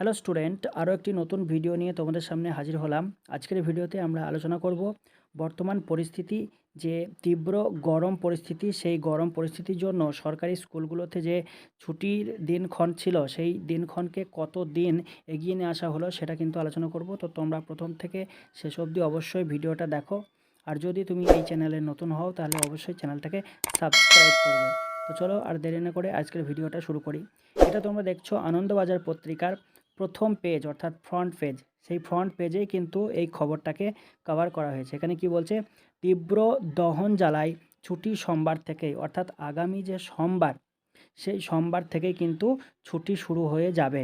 Hello student আরও একটি নতুন ভিডিও নিয়ে তোমাদের সামনে হাজির হলাম। আজকের ভিডিওতে আমরা আলোচনা করব বর্তমান পরিস্থিতি, যে তীব্র গরম পরিস্থিতি, সেই গরম পরিস্থিতির জন্য সরকারি স্কুলগুলোতে যে ছুটির দিনক্ষণ ছিল, সেই দিনক্ষণকে কত দিন এগিয়ে নিয়ে আসা হলো সেটা কিন্তু আলোচনা করব। তো তোমরা প্রথম থেকে শেষ অবধি অবশ্যই ভিডিওটা দেখো। আর যদি তুমি এই চ্যানেলে নতুন হও, তাহলে অবশ্যই চ্যানেলটাকে সাবস্ক্রাইব করবে। তো চলো আর দেরি না করে আজকের ভিডিওটা শুরু করি। এটা তোমরা দেখছ আনন্দবাজার পত্রিকার প্রথম পেজ অর্থাৎ ফ্রন্ট পেজ সেই ফ্রন্ট পেজেই কিন্তু এই খবরটাকে কভার করা হয়েছে। এখানে কি বলছে? তীব্র দহন জ্বালায় ছুটি সোমবার থেকেই, অর্থাৎ আগামী যে সোমবার, সেই সোমবার থেকেই কিন্তু ছুটি শুরু হয়ে যাবে।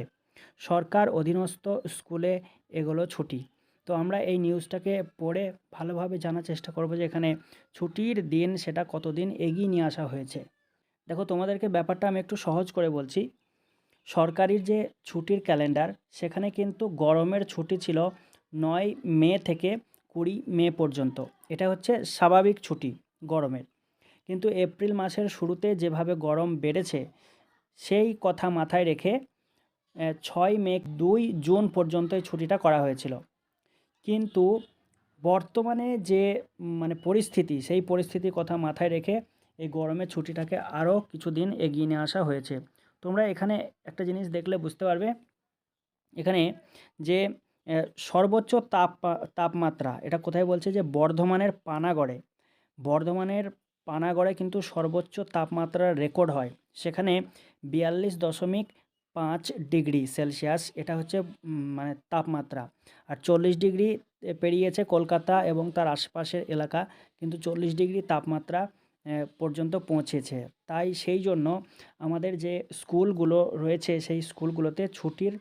সরকার অধীনস্থ স্কুলে এগুলো ছুটি। তো আমরা এই নিউজটাকে পড়ে ভালোভাবে জানার চেষ্টা করব যে এখানে ছুটির দিন সেটা কতদিন এগিয়ে নিয়ে আসা হয়েছে। দেখো, তোমাদেরকে ব্যাপারটা আমি একটু সহজ করে বলছি। সরকারির যে ছুটির ক্যালেন্ডার, সেখানে কিন্তু গরমের ছুটি ছিল নয় মে থেকে কুড়ি মে পর্যন্ত। এটা হচ্ছে স্বাভাবিক ছুটি গরমের। কিন্তু এপ্রিল মাসের শুরুতে যেভাবে গরম বেড়েছে, সেই কথা মাথায় রেখে ছয় মে দুই জুন পর্যন্ত এই ছুটিটা করা হয়েছিল। কিন্তু বর্তমানে যে মানে পরিস্থিতি, সেই পরিস্থিতির কথা মাথায় রেখে এই গরমের ছুটিটাকে আরও কিছুদিন এগিয়ে নিয়ে আসা হয়েছে। তোমরা এখানে একটা জিনিস দেখলে বুঝতে পারবে। এখানে যে সর্বোচ্চ তাপ, তাপমাত্রা, এটা কোথায় বলছে যে, বর্ধমানের পানাগড়ে। বর্ধমানের পানাগড়ে কিন্তু সর্বোচ্চ তাপমাত্রার রেকর্ড হয়। সেখানে বিয়াল্লিশ দশমিক পাঁচ ডিগ্রি সেলসিয়াস, এটা হচ্ছে মানে তাপমাত্রা। আর চল্লিশ ডিগ্রি পেরিয়েছে কলকাতা এবং তার আশেপাশের এলাকা, কিন্তু চল্লিশ ডিগ্রি তাপমাত্রা পর্যন্ত পৌঁছেছে। তাই সেই জন্য আমাদের যে স্কুলগুলো রয়েছে, সেই স্কুলগুলোতে ছুটির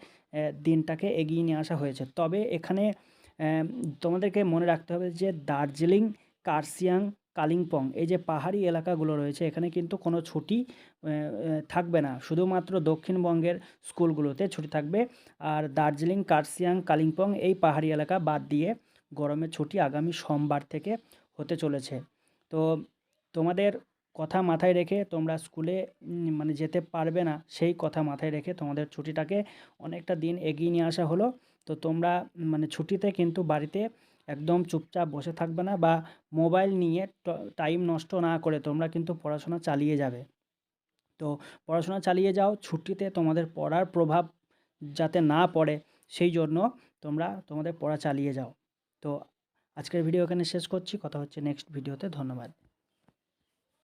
দিনটাকে এগিয়ে নিয়ে আসা হয়েছে। তবে এখানে তোমাদেরকে মনে রাখতে হবে যে দার্জিলিং কার্সিয়াং কালিম্পং এই যে পাহাড়ি এলাকাগুলো রয়েছে, এখানে কিন্তু কোনো ছুটি থাকবে না। শুধুমাত্র দক্ষিণবঙ্গের স্কুলগুলোতে ছুটি থাকবে। আর দার্জিলিং কার্সিয়াং কালিম্পং এই পাহাড়ি এলাকা বাদ দিয়ে গরমের ছুটি আগামী সোমবার থেকে হতে চলেছে। তো তোমাদের কথা মাথায় রেখে তোমরা স্কুলে মানে যেতে পারবে না, সেই কথা মাথায় রেখে তোমাদের ছুটিটাকে অনেকটা দিন এগিয়ে নিয়ে আসা হলো। তো তোমরা মানে ছুটিতে কিন্তু বাড়িতে একদম চুপচাপ বসে থাকবে না বা মোবাইল নিয়ে টাইম নষ্ট না করে তোমরা কিন্তু পড়াশোনা চালিয়ে যাবে। তো পড়াশোনা চালিয়ে যাও, ছুটিতে তোমাদের পড়ার প্রভাব যাতে না পড়ে, সেই জন্য তোমরা তোমাদের পড়া চালিয়ে যাও। তো আজকের ভিডিও এখানে শেষ করছি, কথা হচ্ছে নেক্সট ভিডিওতে ধন্যবাদ।